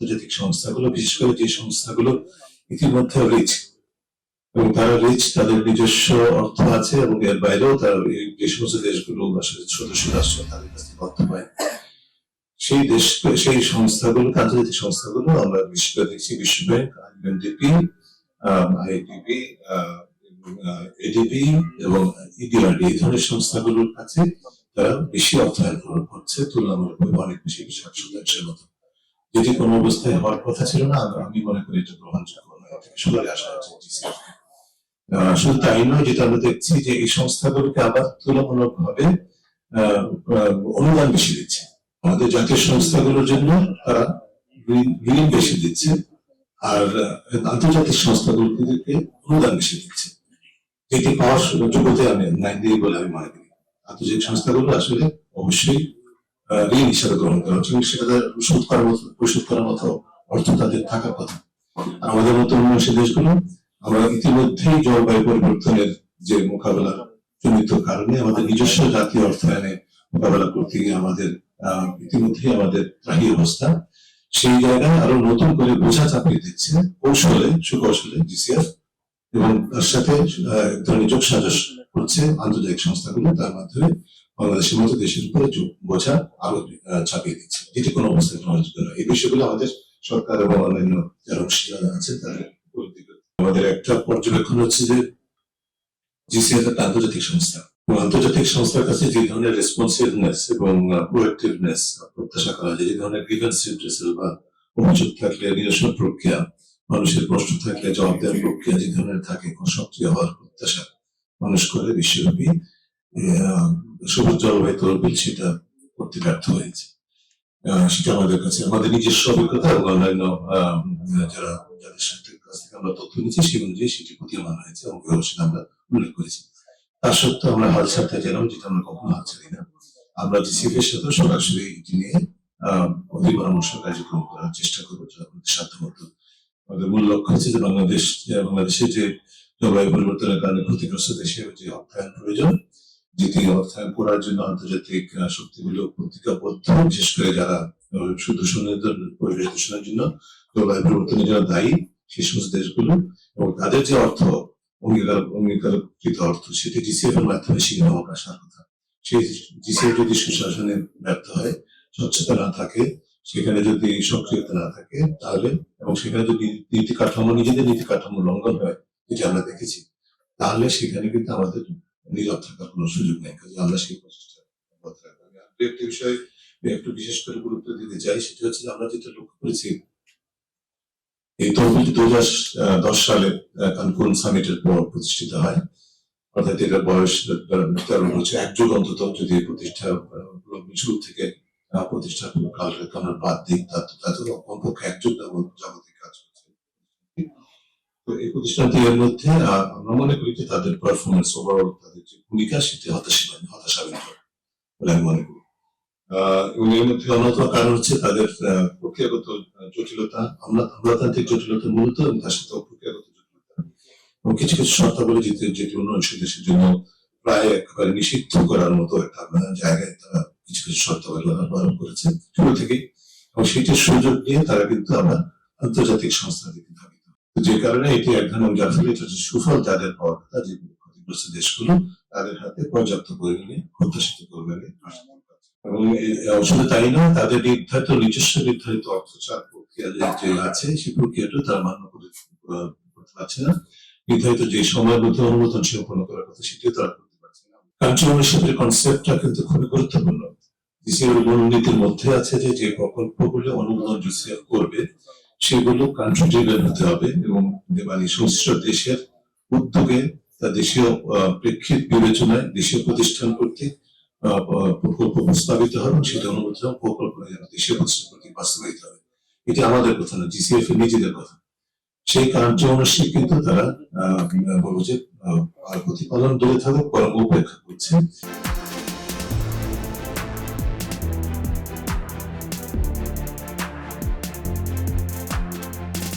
আন্তর্জাতিক সংস্থাগুলো, বিশেষ করে যে সংস্থাগুলো ইতিমধ্যে রিচ এবং তারা রিচ তাদের নিজস্ব অর্থ আছে এবং এর বাইরেও তারা যে সমস্ত দেশগুলো আসলে সদস্য রাষ্ট্র তাদের কাছ অর্থ পায় সেই দেশ, সেই সংস্থাগুলোকে আন্তর্জাতিক সংস্থাগুলো আমরা করে দেখছি বিশ্ব ব্যাংক ইউএনডিপি আইডিবি এডিবি এবং ইডিআরডি এই ধরনের সংস্থাগুলোর কাছে তারা বেশি অর্থায়ন করছে, তুলনামূলকভাবে অনেক বেশি ষাট শতাংশের মতো। যেটি কোনো অবস্থায় হওয়ার কথা ছিল না আমি- মনে করি এটা গ্রহণযোগ্য নয় সবারই আশা আছে শুধু তাই নয়, যেটা আমরা দেখছি যে এই সংস্থাগুলোকে আবার তুলনামূলক ভাবে অনুদান বেশি দিচ্ছে। আমাদের জাতীয় সংস্থাগুলোর জন্য তারা ঋণ বেশি দিচ্ছে, আর আন্তর্জাতিক সংস্থাগুলোকে অনুদান বেশি দিচ্ছে। যেটি পাওয়ার যোগ্যতা আমি নাই দিয়ে বলে আমি মনে করি। আন্তর্জাতিক সংস্থাগুলো আসলে অবশ্যই ঋণ হিসাবে গ্রহণ করা উচিত সেটা শোধ করার মতো পরিশোধ করার মতো অর্থ তাদের থাকার কথা আর আমাদের মতো উন্নয়নশীল দেশগুলো আমরা ইতিমধ্যেই জলবায়ু পরিবর্তনের যে মোকাবেলার জনিত কারণে আমাদের নিজস্ব জাতীয় অর্থায়নে মোকাবেলা করতে গিয়ে আমাদের আহ, ইতিমধ্যেই আমাদের ত্রাহি অবস্থা। সেই জায়গায় আরও নতুন করে বোঝা চাপিয়ে দিচ্ছে কৌশলে সুকৌশলে জিসিএফ এবং তার সাথে এক যোগ সাজস করছে আন্তর্জাতিক সংস্থাগুলো তার মাধ্যমে বাংলাদেশের মতো দেশের উপরে বোঝা আরও চাপিয়ে দিচ্ছে। যেটি কোনো অবস্থায় গ্রহণযোগ্য নয়। এই বিষয়গুলো আমাদের সরকার এবং অন্যান্য যারা অংশীদার আছে তাদের। আমাদের একটা পর্যবেক্ষণ হচ্ছে যে জিসিএফ একটা আন্তর্জাতিক সংস্থা। আন্তর্জাতিক সংস্থার কাছে যে ধরনের রেসপন্সিভনেস এবং প্রোয়েক্টিভনেস প্রত্যাশা করা যায়, যে ধরনের গ্রিভেন্স বা অভিযোগ থাকলে নিরসন প্রক্রিয়া, মানুষের প্রশ্ন থাকলে, জবাব দেওয়ার প্রক্রিয়া, যে ধরনের থাকে, সক্রিয় হওয়ার প্রত্যাশা মানুষ করে, বিশ্বব্যাপী। সবুজ জলবায়ু তরবিল সেটা করতে ব্যর্থ হয়েছে। সেটা আমাদের কাছে, আমাদের নিজস্ব অভিজ্ঞতা এবং অন্যান্য যারা, যাদের সাথে কাছ থেকে আমরা তথ্য নিচ্ছি সেই অনুযায়ী সেটি প্রতীয়মান হয়েছে এবং সেটা আমরা উল্লেখ করেছি। তা সত্ত্বেও আমরা হাল ছাড়তে চাইলাম, যেটা আমরা কখনো হাল ছাড়ি না। আমরা জিসিএফ এর সাথে সরাসরি এটি নিয়ে, আহ অধি পরামর্শ কার্যক্রম করার চেষ্টা করব আমাদের সাধ্যমতো। আমাদের মূল লক্ষ্য হচ্ছে যে বাংলাদেশ বাংলাদেশে যে জলবায়ু পরিবর্তনের কারণে ক্ষতিগ্রস্ত দেশে যে অর্থায়ন প্রয়োজন যেটি অর্থায়ন করার জন্য আন্তর্জাতিক শক্তিগুলো প্রতিজ্ঞাবদ্ধ বিশেষ করে যারা শুধু পরিবেশ দূষণের জন্য জলবায়ু পরিবর্তনের জন্য দায়ী সেই সমস্ত দেশগুলো এবং তাদের যে অর্থ, অঙ্গীকার, অঙ্গীকারকৃত অর্থ, সেটি জিসিএফ এর মাধ্যমে সিংহ আসার কথা। সেই জিসিএফ যদি সুশাসনে ব্যর্থ হয়, স্বচ্ছতা না থাকে, সেখানে যদি সক্রিয়তা না থাকে, তাহলে এবং সেখানে যদি নীতি কাঠামো নিজেদের নীতি কাঠামো লঙ্ঘন হয়, যেটা আমরা দেখেছি, তাহলে সেখানে কিন্তু আমাদের নীরব থাকার কোনো সুযোগ নেই কাজে আমরা সেই প্রচেষ্টা অব্যাহত রাখব। আমি আরেকটি একটি বিষয় একটু বিশেষ করে গুরুত্ব দিতে চাই সেটা হচ্ছে আমরা যেটা লক্ষ্য করেছি এই তহবিল দু হাজার দশ সালে কানকুন সামিটের পর প্রতিষ্ঠিত হয় অর্থাৎ এটা বয়স তেরো বছর এক যুগ অন্তত যদি প্রতিষ্ঠা শুরু থেকে আহ, প্রতিষ্ঠার কালকে আমরা বাদ দিই তাতে কমপক্ষে এক যুগ যাবত যাবতীয় এই মধ্যে আমরা মনে করি যে তাদের পারফরমেন্স ওভারঅল তাদের যে ভূমিকা সেটি বলে আমি মনে করি। এবং এর মধ্যে অন্যতম কারণ হচ্ছে তাদের প্রক্রিয়াগত জটিলতা। আমরা আমলাতান্ত্রিক জটিলতা মূলত এবং তার সাথে প্রক্রিয়াগত জটিলতা। এবং কিছু কিছু শর্তাবলী যেটি দেশের জন্য প্রায় একেবারে নিষিদ্ধ করার মতো একটা জায়গায় তারা কিছু কিছু শর্তাবলী করেছে। শুরু থেকেই। এবং সেটির সুযোগ নিয়ে তারা কিন্তু আবার আন্তর্জাতিক সংস্থা থেকে তো যে কারণে এটি এক ধরনের যার ফলে এটা সুফল তাদের পাওয়ার কথা, যে ক্ষতিগ্রস্ত দেশগুলো, তাদের হাতে পর্যাপ্ত পরিমাণে প্রত্যাশিত পরিমাণে এবং শুধু তাই নয়, তাদের নির্ধারিত, নিজস্ব নির্ধারিত অর্থচার প্রক্রিয়া যে আছে সেই প্রক্রিয়াটা তারা মান্য করে করতে পারছে না। নির্ধারিত যে সময়ের মধ্যে অনুমোদন সম্পন্ন করার কথা সেটিও তারা করতে পারছে না। কান্ট্রি ওনারশিপের কনসেপ্টটা কিন্তু খুবই গুরুত্বপূর্ণ। ডিসিএর মূলনীতির মধ্যে আছে যে যে প্রকল্পগুলো অনুমোদন ডিসিএল করবে সেগুলো কান্ট্রি ড্রিভেন হতে হবে এবং মানে সংশ্লিষ্ট দেশের উদ্যোগে তা দেশীয় প্রেক্ষিত বিবেচনায় দেশীয় প্রতিষ্ঠান আহ, প্রকল্প প্রস্তাবিত হবে এবং সেটা অনুমোদন প্রকল্প দেশীয় প্রতিষ্ঠান কর্তৃক বাস্তবায়িত হবে। এটা আমাদের কথা না জিসিএফ নিজেদের কথা। সেই কার্য অনুষ্ঠিত কিন্তু তারা বলব যে প্রতিপালন দূরে থাকুক বরং উপেক্ষা করছে।